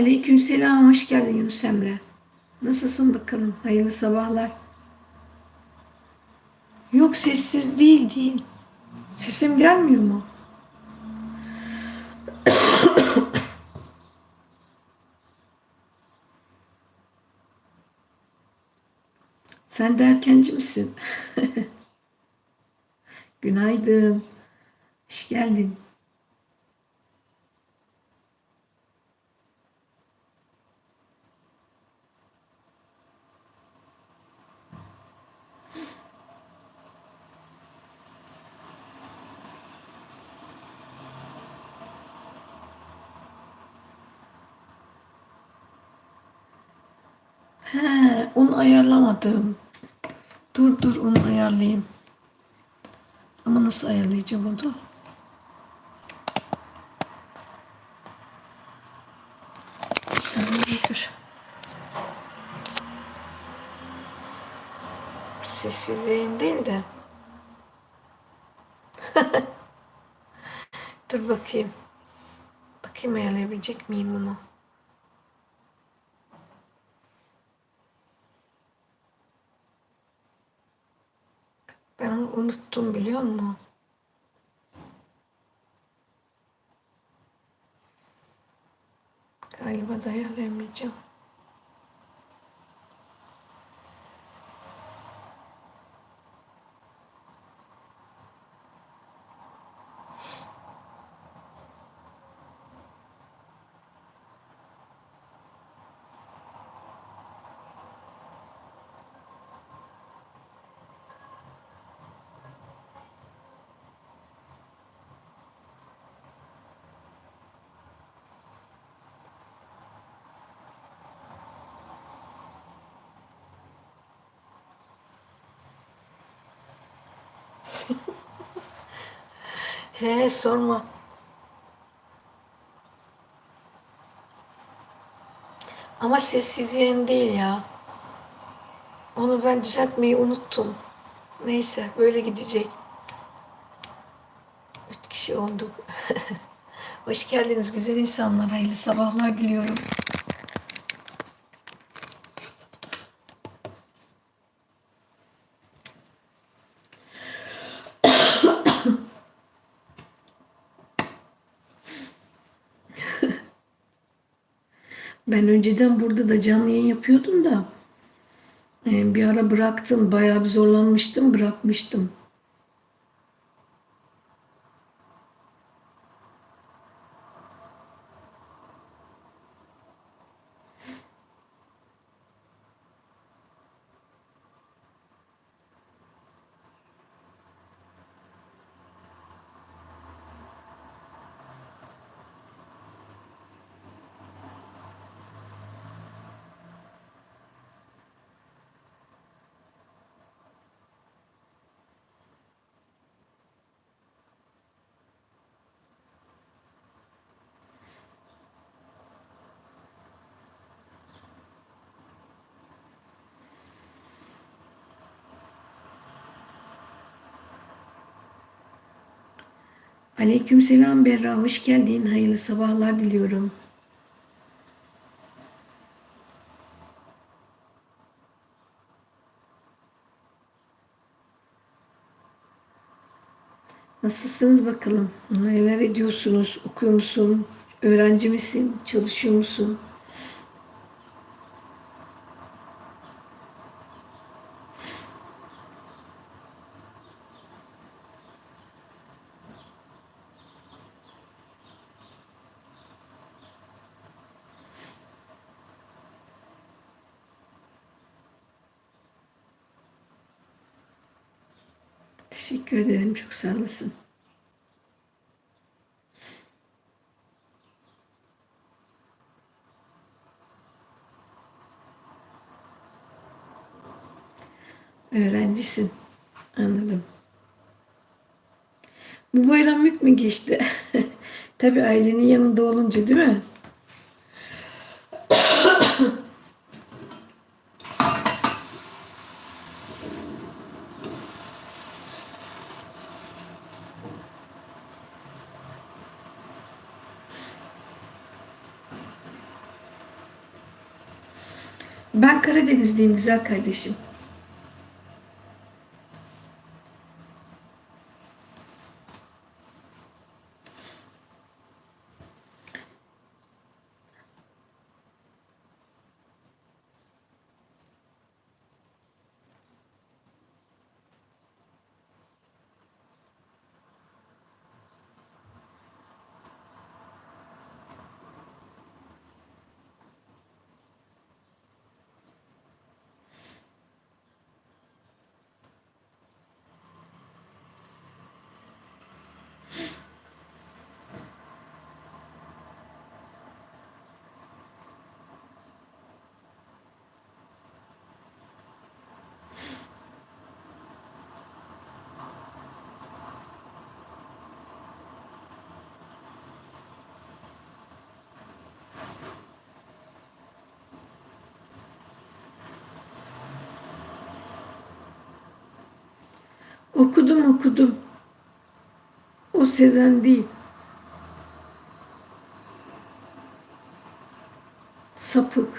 Aleykümselam, hoş geldin Yunus Emre. Nasılsın bakalım? Hayırlı sabahlar. Yok sessiz değil değil. Sesim gelmiyor mu? Sen de erkenci misin? Günaydın. Hoş geldin. He, un ayarlamadım. Dur dur onu ayarlayayım. Ama nasıl ayarlayacağım onu? Bir saniye dur. Sessizliğin değil de. dur bakayım. Bakayım ayarlayabilecek miyim bunu? Ben onu unuttum biliyor musun? Galiba dayanamayacağım. He sorma. Ama sessizliğin değil ya. Onu ben düzeltmeyi unuttum. Neyse böyle gidecek. Üç kişi olduk. Hoş geldiniz güzel insanlar. Hayırlı sabahlar diliyorum. Ben önceden burada da canlı yayın yapıyordum da e, bir ara bıraktım. Bayağı bir zorlanmıştım, bırakmıştım. Aleykümselam Berra, hoş geldin. Hayırlı sabahlar diliyorum. Nasılsınız bakalım? Neler ediyorsunuz? Okuyor musun? Öğrenci misin? Çalışıyor musun? Teşekkür ederim. Çok sağ olasın. Öğrencisin. Anladım. Bu bayram yük mü geçti? Tabii ailenin yanında olunca değil mi? Ben Karadenizliyim güzel kardeşim. Okudum okudum. O Sezen değil. Sapık.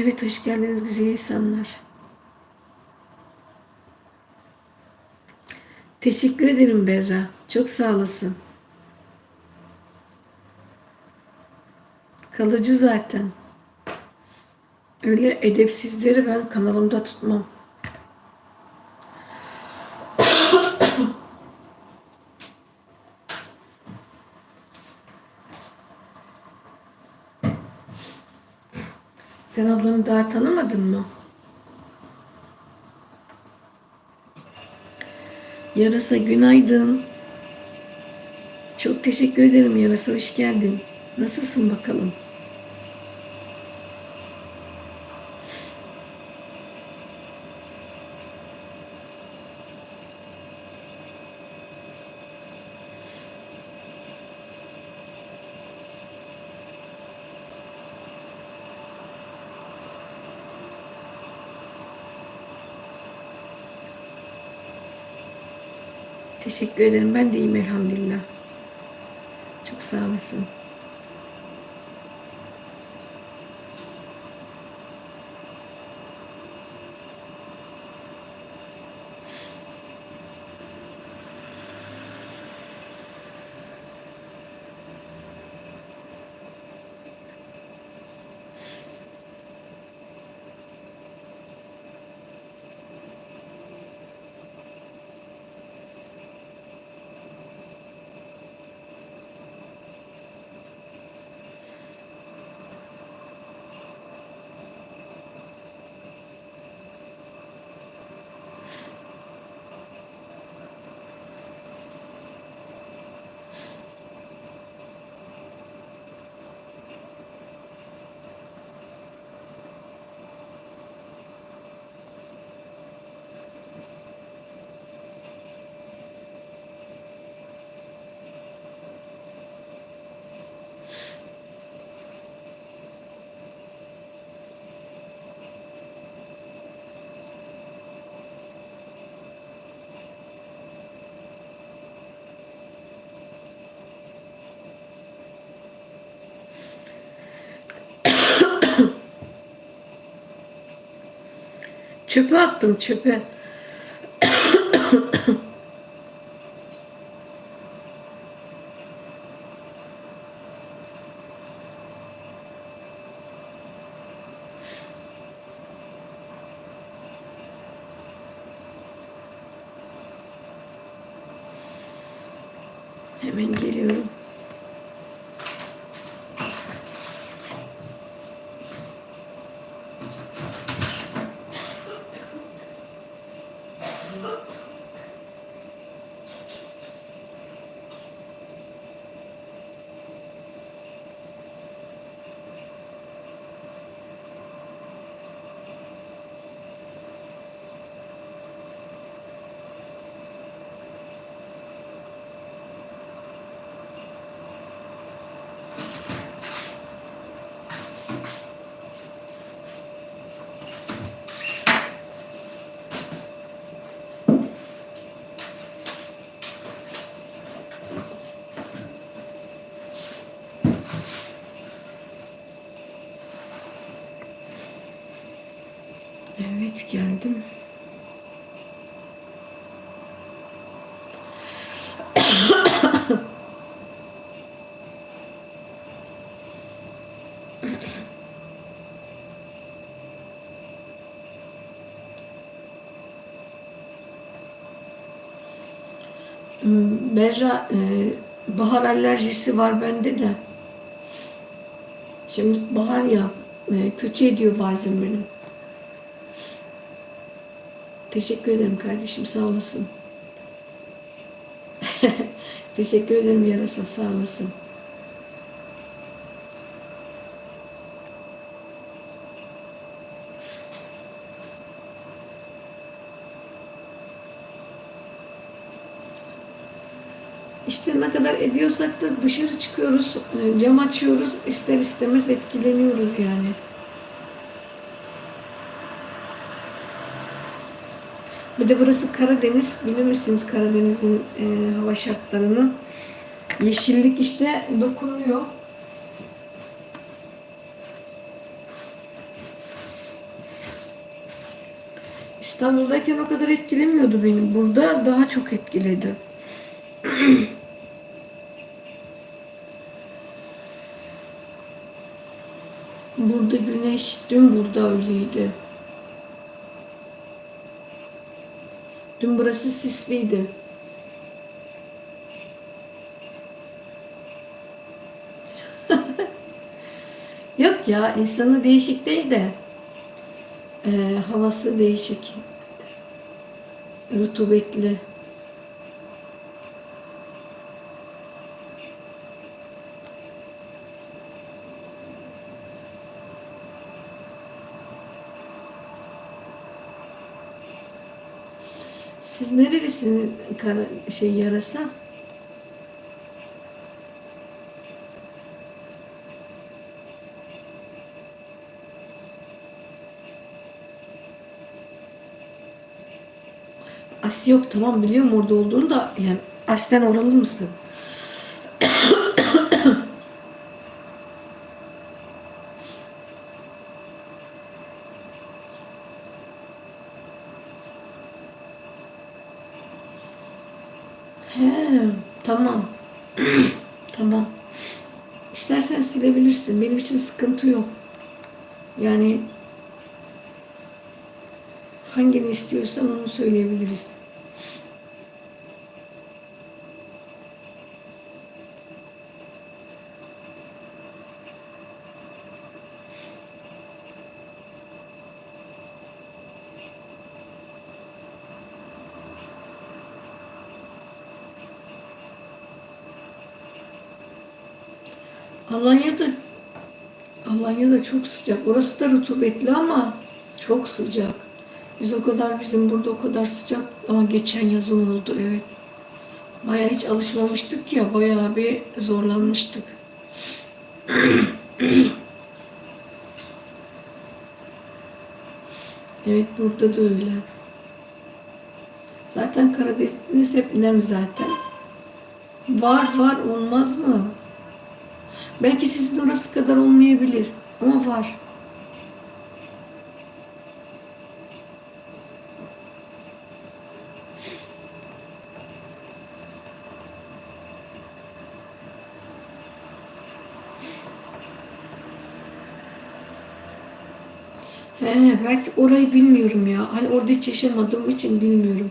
Evet hoş geldiniz güzel insanlar. Teşekkür ederim Berra. Çok sağ olasın. Kalıcı zaten. Öyle edepsizleri ben kanalımda tutmam. Sen ablanı daha tanımadın mı? Yarasa günaydın. Çok teşekkür ederim Yarasa hoş geldin. Nasılsın bakalım? Teşekkür ederim. Ben de iyiyim elhamdülillah. Çok sağ olasın. Çöpe attım çöpe. Evet geldim. Berra, e, bahar alerjisi var bende de. Şimdi bahar ya, e, kötü ediyor bazen benim. Teşekkür ederim kardeşim, sağ olasın. Teşekkür ederim yarasa, sağ olasın. İşte ne kadar ediyorsak da dışarı çıkıyoruz, e, cam açıyoruz, ister istemez etkileniyoruz yani. Bir de burası Karadeniz, bilir misiniz Karadeniz'in e, hava şartlarını? Yeşillik işte dokunuyor. İstanbul'dayken o kadar etkilemiyordu beni. Burada daha çok etkiledi. Burada güneş, dün burada öyleydi. Dün burası sisliydi. Yok ya, insanı değişik değil de e, havası değişik. Rutubetli. Siz nerelisiniz kara, şey yarasa? Aslı yok tamam biliyorum orada olduğunu da yani aslen oralı mısın? He, tamam. tamam. İstersen silebilirsin. Benim için sıkıntı yok. Yani hangini istiyorsan onu söyleyebiliriz. Alanya'da Alanya'da çok sıcak. Orası da rutubetli ama çok sıcak. Biz o kadar bizim burada o kadar sıcak ama geçen yazın oldu evet. Bayağı hiç alışmamıştık ya bayağı bir zorlanmıştık. evet burada da öyle. Zaten Karadeniz hep nem zaten. Var var olmaz mı? Belki sizin orası kadar olmayabilir ama var. He, belki orayı bilmiyorum ya. Hani orada hiç yaşamadığım için bilmiyorum.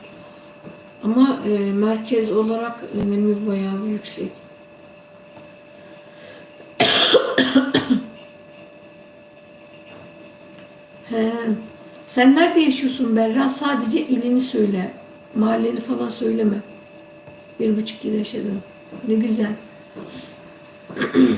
Ama e, merkez olarak önemi bayağı bir yüksek. He. Sen nerede yaşıyorsun Berra? Sadece ilini söyle. Mahalleni falan söyleme. Bir buçuk yıl yaşadın. Ne güzel.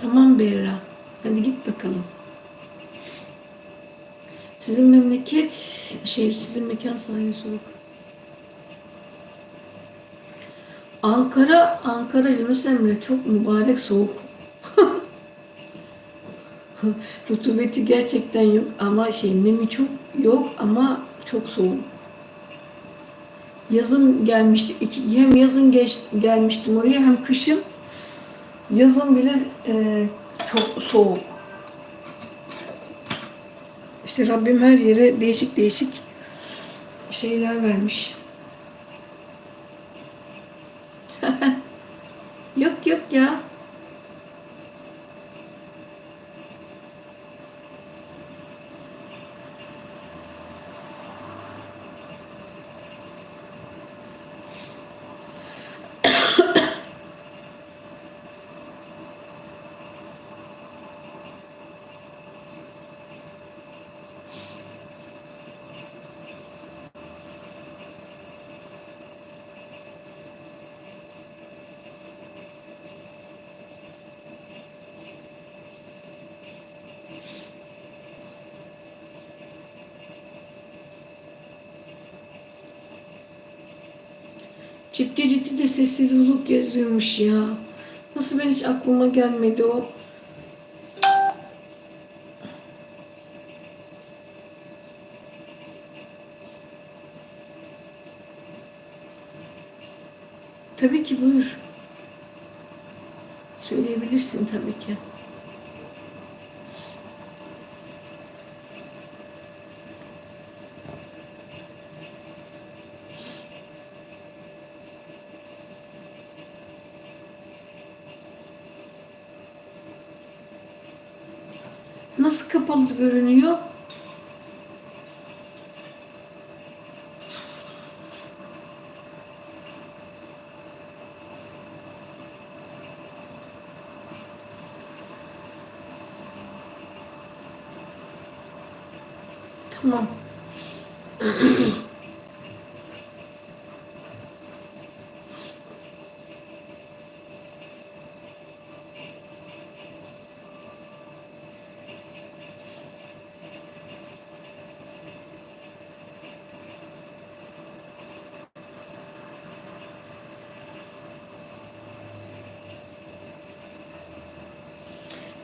Tamam Berra. Hadi git bakalım. Sizin memleket, şey sizin mekan sahibi soğuk. Ankara, Ankara Yunus Emre çok mübarek soğuk. Rutubeti gerçekten yok ama şey nemi çok yok ama çok soğuk. Yazın gelmişti. iki- Hem yazın geç, gelmiştim oraya hem kışın. Yazın bile e, çok soğuk. İşte Rabbim her yere değişik değişik şeyler vermiş. yok yok ya. Ciddi ciddi de sessiz bulut geziyormuş ya. Nasıl ben hiç aklıma gelmedi o. Tabii ki buyur. Söyleyebilirsin tabii ki. Tamam.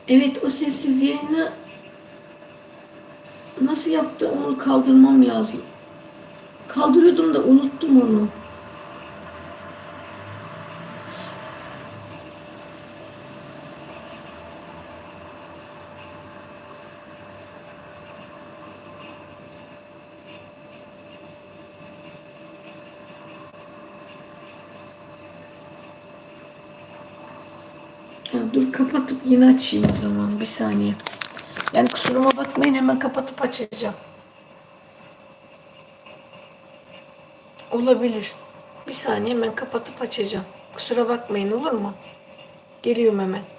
Evet o sessiz nasıl yaptı onu kaldırmam lazım. Kaldırıyordum da unuttum onu. Ya dur kapatıp yine açayım o zaman bir saniye. Yani kusuruma bakmayın hemen kapatıp açacağım. Olabilir. Bir saniye hemen kapatıp açacağım. Kusura bakmayın olur mu? Geliyorum hemen.